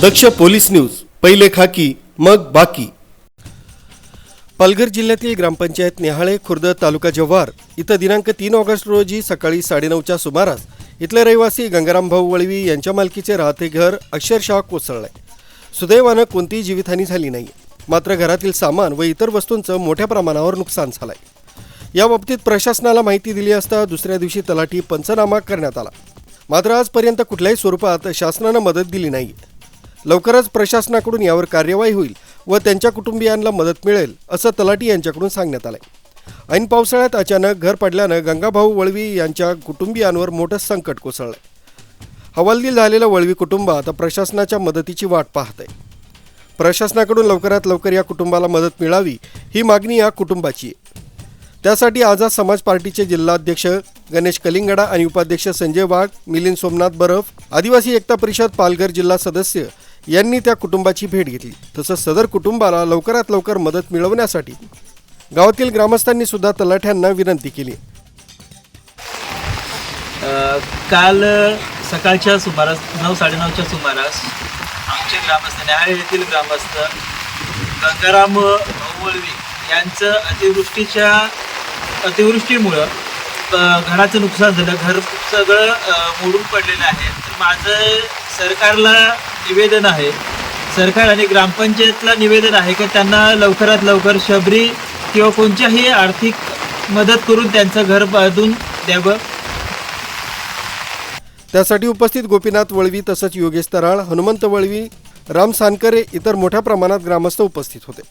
दक्ष police news पहिले खाकी मग बाकी. पालघर जिल्ह्यातील ग्रामपंचायत निहाळे खुर्द तालुका जव्हार इथं दिनांक तीन ऑगस्ट रोजी सकाळी साडेनऊच्या सुमारास इथले रहिवासी गंगाराम भाऊ वळवी यांच्या मालकीचे राहते घर अक्षरशः कोसळले सुदैवानं कोणतीही जीवितहानी झाली नाही. मात्र घरातील सामान व इतर वस्तूंचं मोठ्या प्रमाणावर नुकसान झालंय. या बाबतीत प्रशासनाला माहिती दिली असता दुसऱ्या दिवशी तलाठी पंचनामा करण्यात आला. मात्र आजपर्यंत कुठल्याही स्वरूपात शासनानं मदत दिली नाही. लवकरच प्रशासनाकडून यावर कार्यवाही होईल व त्यांच्या कुटुंबियांना मदत मिळेल असं तलाटी यांच्याकडून सांगण्यात आलंय. ऐन पावसाळ्यात अचानक घर पडल्यानं गंगाभाऊ वळवी यांच्या कुटुंबियांवर मोठं संकट कोसळलंय. हवालदिल झालेलं वळवी कुटुंब आता प्रशासनाच्या मदतीची वाट पाहत आहे प्रशासनाकडून लवकरात लवकर या कुटुंबाला मदत मिळावी ही मागणी या कुटुंबाची आहे. त्यासाठी आझाद समाज पार्टीचे जिल्हाध्यक्ष गणेश कलिंगडा आणि उपाध्यक्ष संजय वाघ मिलिंद सोमनाथ बरफ आदिवासी एकता परिषद पालघर जिल्हा सदस्य यांनी त्या कुटुंबाची भेट घेतली. तसंच सदर कुटुंबाला लवकरात लवकर मदत मिळवण्यासाठी गावातील ग्रामस्थांनी सुद्धा तलाठ्यांना विनंती केली. काल सकाळच्या सुमारास नऊ साडेनऊच्या सुमारास आमचे ग्रामस्थ न्याहाळे येथील ग्रामस्थ गंगाराम भाऊवळवी यांचं अतिवृष्टीच्या अतिवृष्टीमुळं घराचं नुकसान झालं. घर सगळं मोडून पडलेलं आहे. तर माझं सरकारला निवेदन आहे. सरकार आणि ग्रामपंचायतला निवेदन आहे की त्यांना लवकरात लवकर शबरी किंवा कोणत्याही आर्थिक मदत करून त्यांचं घर बांधून द्यावं. त्यासाठी उपस्थित गोपीनाथ वळवी तसंच योगेश तराळ हनुमंत वळवी राम सानकरे इतर मोठ्या प्रमाणात ग्रामस्थ उपस्थित होते.